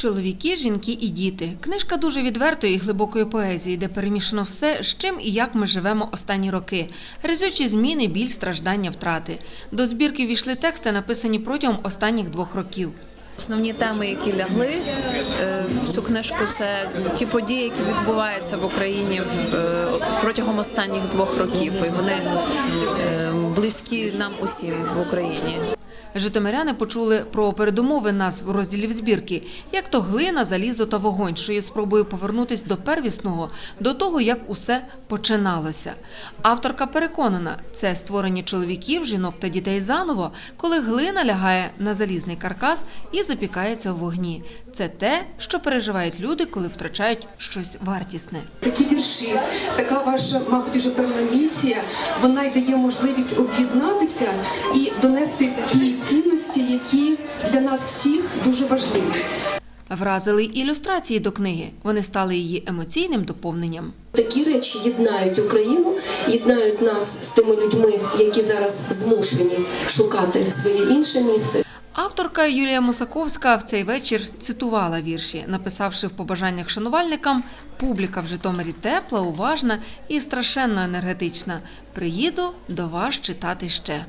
Чоловіки, жінки і діти. Книжка дуже відвертої і глибокої поезії, де перемішано все, з чим і як ми живемо останні роки. Гризючі зміни, біль, страждання, втрати. До збірки війшли тексти, написані протягом останніх двох років. Основні теми, які лягли е, в цю книжку, це ті події, які відбуваються в Україні е, протягом останніх двох років, і вони е, близькі нам усім в Україні. Житомиряни почули про передумови назв розділів збірки, як то глина, залізо та вогонь, що є спробою повернутись до первісного, до того, як усе починалося. Авторка переконана, це створення чоловіків, жінок та дітей заново, коли глина лягає на залізний каркас і запікається в вогні. Це те, що переживають люди, коли втрачають щось вартісне. Такі вірші, така ваша, мабуть, вже певна місія, вона й дає можливість об'єднатися і донести цінності, які для нас всіх дуже важливі. Вразили ілюстрації до книги. Вони стали її емоційним доповненням. Такі речі єднають Україну, єднають нас з тими людьми, які зараз змушені шукати своє інше місце. Авторка Юлія Мусаковська в цей вечір цитувала вірші, написавши в побажаннях шанувальникам «Публіка в Житомирі тепла, уважна і страшенно енергетична. Приїду до вас читати ще».